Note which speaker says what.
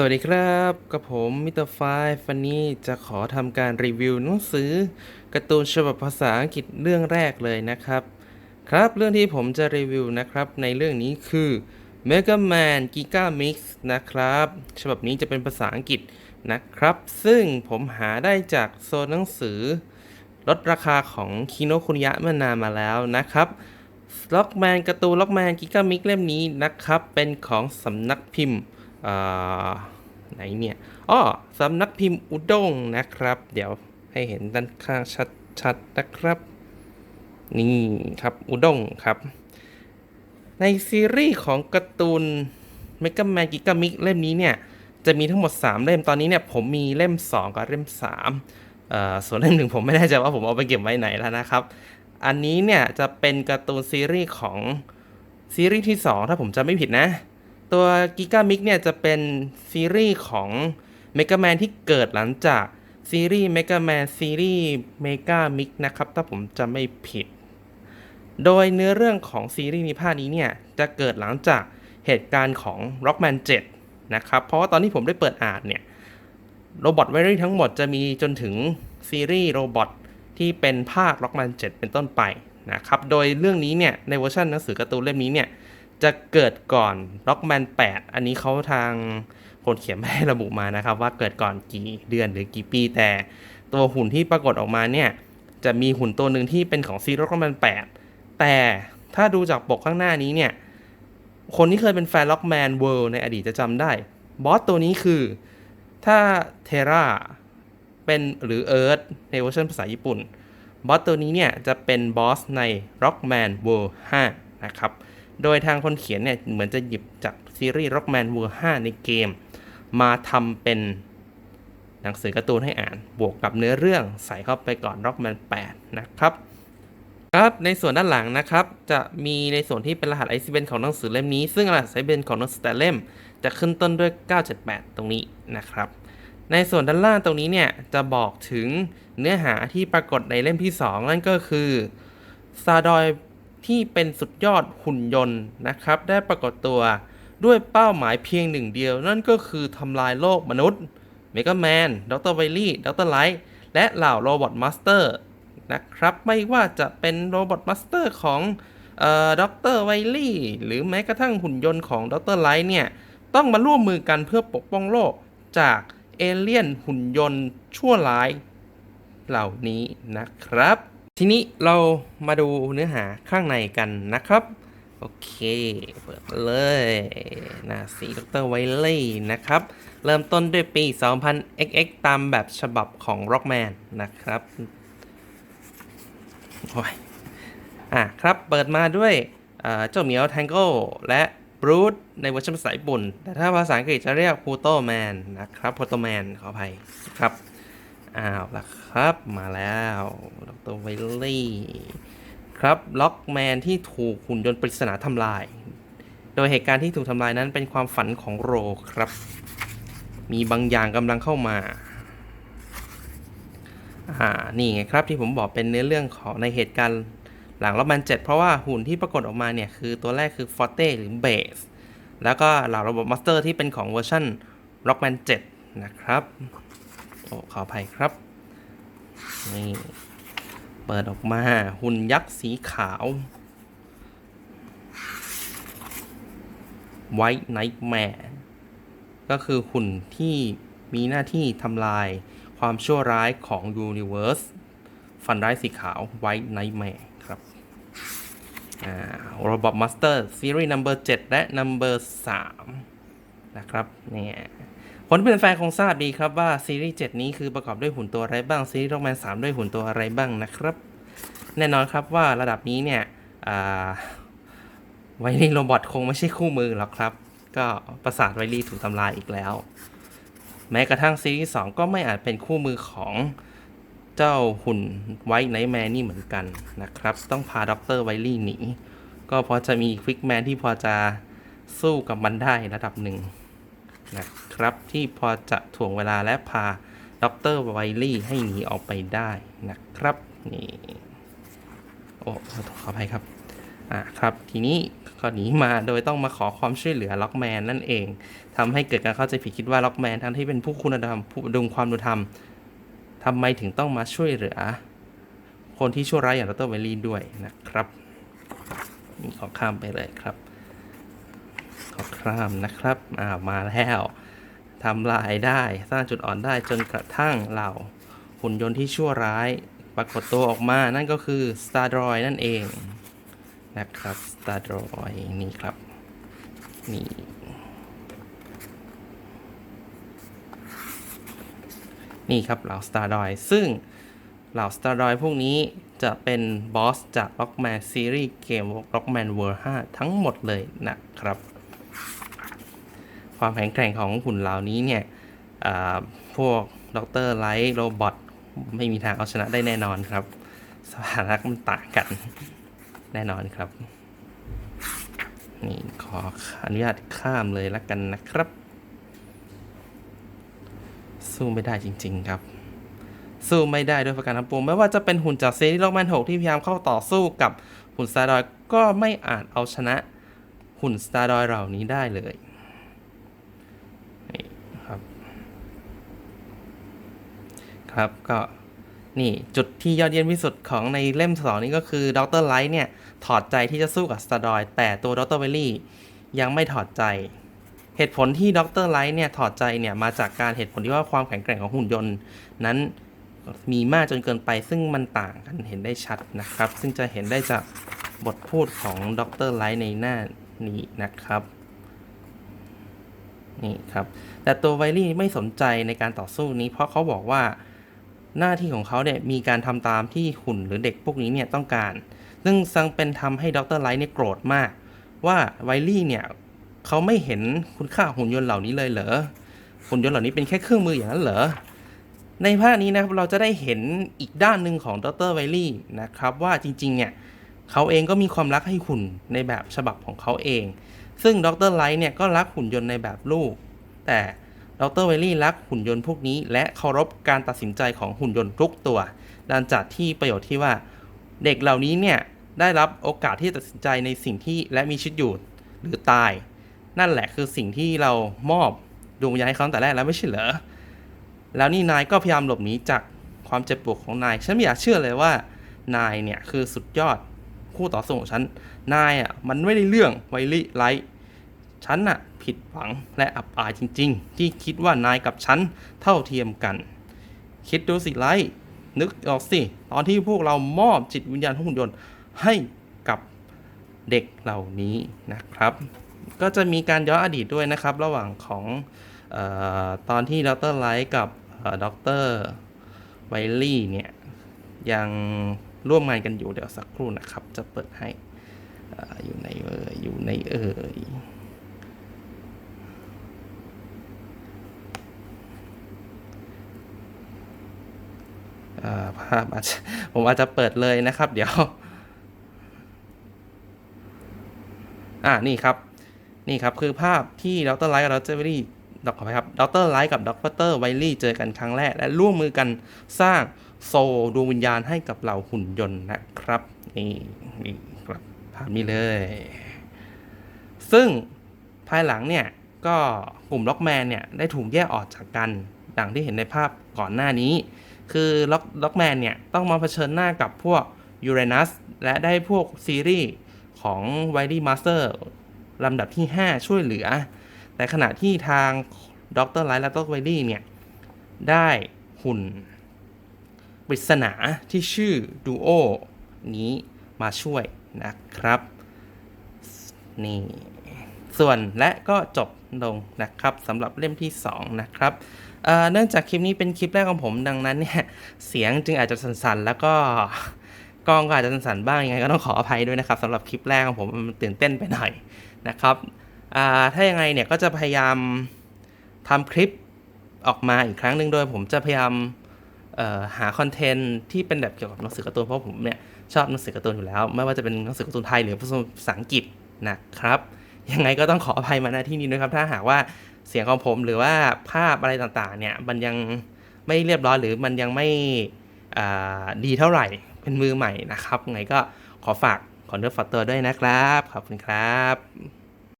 Speaker 1: สวัสดีครับกับผมมิเตอร์ไฟวันนี้จะขอทำการรีวิวหนังสือการ์ตูนฉบับภาษาอังกฤษเรื่องแรกเลยนะครับ ครับเรื่องที่ผมจะรีวิวนะครับ ในเรื่องนี้คือ Mega Man Giga Mix นะครับ ฉบับนี้จะเป็นภาษาอังกฤษนะครับ ซึ่งผมหาได้จากโซนหนังสือ ลดราคาของคิโนคุนยะมื่อนานมาแล้วนะครับล็อกแมนการ์ตูนล็อกแมนกิกามิกเล่มนี้นะครับ เป็นของสำนักพิมพ์ ไหนเนี่ยอ้อสำนักพิมพ์อุด้งนะครับ เดี๋ยวให้เห็นด้านข้างชัดๆนะครับ นี่ครับอุด้งครับ ในซีรีส์ของการ์ตูน m e g a Man g i g a m i x เล่มนี้เนี่ย จะมีทั้งหมด 3 เล่มตอนนี้เนี่ย ผมมีเล่ม 2 กับเล่ม3เอ่อส่วนเล่มหนึ่งผมไม่แน่ใจว่าผมเอาไปเก็บไว้ไหนแล้วนะครับ อันนี้เนี่ยจะเป็นการ์ตูนซีรีส์ของซีรีส์ที่ 2 ถ้าผมจำไม่ผิดนะ ตัว g i g a m i x เนี่ยจะเป็นซีรีส์ของ m e g a Man ที่เกิดหลังจากซีรีส์ Mega Man ซีรีส์ Mega Mix นะครับ ถ้าผมจำไม่ผิด โดยเนื้อเรื่องของซีรีส์ในภาคนี้เนี่ย จะเกิดหลังจากเหตุการณ์ของ Rockman 7 นะครับ เพราะว่าตอนที่ผมได้เปิดอ่านเนี่ยโรบอทเวอรี่ทั้งหมดจะมีจนถึงซีรีส์โรบอทที่เป็นภาค Rockman 7 เป็นต้นไปนะครับ โดยเรื่องนี้เนี่ยในเวอร์ชันหนังสือการ์ตูนเล่มนี้เนี่ย จะเกิดก่อน Rockman 8 อันนี้เขาทางคนเขียนไม่ได้ระบุมานะครับ ว่าเกิดก่อนกี่เดือนหรือกี่ปี แต่ตัวหุ่นที่ปรากฏออกมาเนี่ยจะมีหุ่นตัวหนึ่งที่เป็นของซีรีส์ Rockman 8 แต่ถ้าดูจากปกข้างหน้านี้เนี่ยคนที่เคยเป็นแฟน Rockman World ในอดีตจะจำได้ บอสตัวนี้คือ ถ้าเทราเป็นหรือเอิร์ธในเวอร์ชันภาษาญี่ปุ่น บอสตัวนี้เนี่ยจะเป็นบอสใน Rockman World 5 นะครับ โดยทางคนเขียนเนี่ยเหมือนจะหยิบจากซีรีส์ Rockman World 5 ในเกม มาทำเป็นหนังสือการ์ตูนให้อ่าน บวกกับเนื้อเรื่องใส่เข้าไปก่อน Rockman 8 นะครับ ครับ ในส่วนด้านหลังนะครับ จะมีในส่วนที่เป็นรหัส ICBN ของหนังสือเล่มนี้ ซึ่งรหัส ICBN ของหนังสือแต่เล่ม จะขึ้นต้นด้วย 978 ตรงนี้นะครับ ในส่วนด้านล่างตรงนี้เนี่ยจะบอกถึงเนื้อหาที่ปรากฏในเล่มที่ 2 นั่นก็คือซาดอย ที่เป็นสุดยอดหุ่นยนต์นะครับ ได้ปรากฏตัวด้วยเป้าหมายเพียงหนึ่งเดียว นั่นก็คือทำลายโลกมนุษย์เมกาแมนดรไวลี่ดรไลท์และเหล่าโรบอทมาสเตอร์นะครับ ไม่ว่าจะเป็นโรบอทมาสเตอร์ของด็อกเตอร์ไวลี่หรือแม้กระทั่งหุ่นยนต์ของด็อกเตอร์ไลท์เนี่ย ต้องมาร่วมมือกันเพื่อปกป้องโลกจากเอเลี่ยนหุ่นยนต์ชั่วร้ายเหล่านี้นะครับ ทีนี้เรามาดูเนื้อหาข้างในกันนะครับ โอเค เปิดเลยน้าสีดรไวเลี่นะครับ เริ่มต้นด้วยปี 2000 XX ตามแบบฉบับของ Rockman นะครับโอ้ยอะครับ เปิดมาด้วยเจ้าเหมียวแทงโกและบรูดในเวอร์ชันภาษาญี่ปุ่น แต่ถ้าภาษาอังกฤษจะเรียกพูโตแมนนะครับพูโตแมนขออภัยครับ อ้าวละครับมาแล้วดรไวลลี่ ครับล็อกแมนที่ถูกหุ่นยนต์ปริศนาทำลาย โดยเหตุการณ์ที่ถูกทำลายนั้นเป็นความฝันของโรครับ มีบางอย่างกำลังเข้ามาอ่านี่ไงครับที่ผมบอกเป็นเนื้อเรื่องของในเหตุการณ์หลังล็อกแมน7เพราะว่าหุ่นที่ปรากฏออกมาเนี่ยคือตัวแรกคือฟอร์เต้หรือเบสแล้วก็เหล่าระบบมาสเตอร์ที่เป็นของเวอร์ชันล็อกแมน7นะครับ โอ้ขออภัยครับ นี่ เปิดออกมาหุ่นยักษ์สีขาว ไวท์ไนท์แมร์ก็คือหุ่นที่มีหน้าที่ทำลายความชั่วร้ายของ Universe ฟันร้ายสีขาว White Nightmare ครับอ่า Robot Master Series Number 7และ Number 3นะครับเนี่ย คนที่เป็นแฟนคงทราบดีครับว่าซีรีส์ 7 นี้คือประกอบด้วยหุ่นตัวอะไรบ้าง ซีรีส์ Rockman 3ด้วยหุ่นตัวอะไรบ้างนะครับ แน่นอนครับว่าระดับนี้เนี่ยอ่าไวรีโรบอทคงไม่ใช่คู่มือหรอกครับ ก็ประสาทไวรีถูกทำลายอีกแล้ว แม้กระทั่งซีรีส์ 2 ก็ไม่อาจเป็นคู่มือของเจ้าหุ่นไวท์ไนท์แมนนี่เหมือนกันนะครับ ต้องพาด็อกเตอร์ไวลี่หนีก็พอจะมีควิกแมนที่พอจะสู้กับมันได้ระดับหนึ่ง นะครับ ที่พอจะถ่วงเวลาและพาด็อกเตอร์ไวลี่ให้หนีออกไปได้นะครับนี่โอ้ขออภัยครับอะครับทีนี้ก็หนีมาโดยต้องมาขอความช่วยเหลือล็อกแมนนั่นเองทำให้เกิดการเข้าใจผิดคิดว่าล็อกแมนทั้งที่เป็นผู้คุณธรรมผู้ดุงความดุธรรมทำไมถึงต้องมาช่วยเหลือ คนที่ชั่วร้ายอย่างดรเวลลี่ด้วยนะครับขอข้ามไปเลยครับ ขอข้ามนะครับอ่ามาแล้วทำลายได้สร้างจุดอ่อนได้จนกระทั่งเหล่าหุ่นยนต์ที่ชั่วร้ายปรากฏตัวออกมานั่นก็คือ Star d r o i นั่นเองนะครับ Star d r o i นี่ครับ นี่ นี่ครับเหล่า Star d r o i ซึ่งเหล่า Star d r o i พวกนี้จะเป็นบอสจาก Rockman Series เกม Rockman World 5 ทั้งหมดเลยนะครับ ความแข็งแกร่งของหุ่นเหล่านี้เนี่ยอ่าพวกดรไลท์โรบอทไม่มีทางเอาชนะได้แน่นอนครับ สถานะมันต่างกันแน่นอนครับ นี่ขออนุญาตข้ามเลยละกันนะครับ สู้ไม่ได้จริง ๆครับ สู้ไม่ได้ด้วยประการทั้งปวงไม่ว่าจะเป็นหุ่นจากเซรีโลแมนหกที่พยายามเข้าต่อสู้กับหุ่นสตาร์ดอยก็ไม่อาจเอาชนะหุ่นสตาร์ดอยเหล่านี้ได้เลยนี่ครับ ครับก็นี่จุดที่ยอดเยี่ยมที่สุดของในเล่มสองนี้ก็คือดรไลท์เนี่ย ถอดใจที่จะสู้กับสตาร์ดอย แต่ตัวดรเวลลี่ยังไม่ถอดใจ เหตุผลที่ดรไลท์เนี่ยถอดใจเนี่ยมาจากการเหตุผลที่ว่าความแข็งแกร่งของหุ่นยนต์ นั้นมีมากจนเกินไปซึ่งมันต่างกันเห็นได้ชัดนะครับ ซึ่งจะเห็นได้จากบทพูดของดรไลท์ในหน้านี้นะครับนี่ครับแต่ตัวไวลี่ไม่สนใจในการต่อสู้นี้เพราะเขาบอกว่า หน้าที่ของเขาเนี่ยมีการทำตามที่หุ่นหรือเด็กพวกนี้เนี่ยต้องการ ซึ่งซังเป็นทำให้ดรไลท์เนี่ยโกรธมาก ว่าไวลี่เนี่ยเขาไม่เห็นคุณค่าหุ่นยนต์เหล่านี้เลยเหรอหุ่นยนต์เหล่านี้เป็นแค่เครื่องมืออย่างนั้นเหรอในภาคนี้นะครับเราจะได้เห็นอีกด้านหนึ่งของดรไวลี่นะครับว่าจริงๆเนี่ยเขาเองก็มีความรักให้หุ่นในแบบฉบับของเขาเอง ซึ่งดรไลท์เนี่ยก็รักหุ่นยนต์ในแบบลูก แต่ ดรเวลลี่รักหุ่นยนต์พวกนี้ และเคารพการตัดสินใจของหุ่นยนต์ทุกตัวดันจากที่ประโยชน์ที่ว่า เด็กเหล่านี้เนี่ยได้รับโอกาสที่จะตัดสินใจในสิ่งที่และมีชีวิตอยู่หรือตาย นั่นแหละคือสิ่งที่เรามอบดวงวิญญาณให้เขาตั้งแต่แรกแล้วไม่ใช่เหรอแล้วนี่นายก็พยายามหลบหนีจากความเจ็บปวดของนาย ฉันไม่อยากเชื่อเลยว่านายเนี่ยคือสุดยอดคู่ต่อสู้ของฉัน นายอะมันไม่ได้เรื่องไวลี่ไลท์ ฉันน่ะผิดหวังและอับอายจริง ๆ ที่คิดว่านายกับฉันเท่าเทียมกัน คิดดูสิไลนึกออกสิ ตอนที่พวกเรามอบจิตวิญญาณของหุ่นยนต์ให้กับเด็กเหล่านี้นะครับ ก็จะมีการย้อนอดีตด้วยนะครับ ระหว่างของออตอนที่ดรไลท์กับดรไวลี่เนี่ยยังร่วมงานกันอยู่เดี๋ยวสักครู่นะครับ จะเปิดให้อออยู่ในเอ่ยอยู่ในเอ่ย ภาพอาจจะผมอาจจะเปิดเลยนะครับ เดี๋ยว อ่านี่ครับ นี่ครับคือภาพที่ดรไลท์กับดรไวลี่ดอกขอไปครับดรไลท์กับดรไวลี่เจอกันครั้งแรก และร่วมมือกันสร้างโซลดวงวิญญาณให้กับเหล่าหุ่นยนต์นะครับ นี่นี่ครับภาพนี้เลย ซึ่งภายหลังเนี่ย ก็กลุ่มล็อกแมนเนี่ย ได้ถูกแยกออกจากกัน ดังที่เห็นในภาพก่อนหน้านี้ คือล็อกล็อกแมนเนี่ย ต้องมาเผชิญหน้ากับพวกยูเรนัสและได้พวกซีรีส์ของไวดี้มาสเตอร์ลำดับที่ 5 ช่วยเหลือ แต่ขณะที่ทางด็อกเตอร์ไลท์และดรไวดี้เนี่ย ได้หุ่นปริศนาที่ชื่อดูโอนี้มาช่วยนะครับ นี่ ส่วนและก็จบลงนะครับสำหรับเล่มที่ 2 นะครับ เนื่องจากคลิปนี้เป็นคลิปแรกของผมดังนั้นเนี่ยเสียงจึงอาจจะสั่นๆ แล้วก็กล้องก็อาจจะสั่นๆบ้างยังไงก็ต้องขออภัยด้วยนะครับสำหรับคลิปแรกของผมมันตื่นเต้นไปหน่อยนะครับถ้ายังไงเนี่ยก็จะพยายามทำคลิปออกมาอีกครั้งหนึ่งโดยผมจะพยายามหาคอนเทนต์ที่เป็นแบบเกี่ยวกับหนังสือการ์ตูนเพราะผมเนี่ยชอบหนังสือการ์ตูนอยู่แล้ว ไม่ว่าจะเป็นหนังสือการ์ตูนไทยหรือภาษาอังกฤษนะครับยังไงก็ต้องขออภัยมาณที่นี้ด้วยครับ ถ้าหากว่า เสียงของผมหรือว่าภาพอะไรต่างๆเนี่ยมันยังไม่เรียบร้อยหรือมันยังไม่ดีเท่าไหร่เป็นมือใหม่นะครับไงก็ขอฝากขอเนื้อฝากตัวด้วยนะครับ ขอบคุณครับ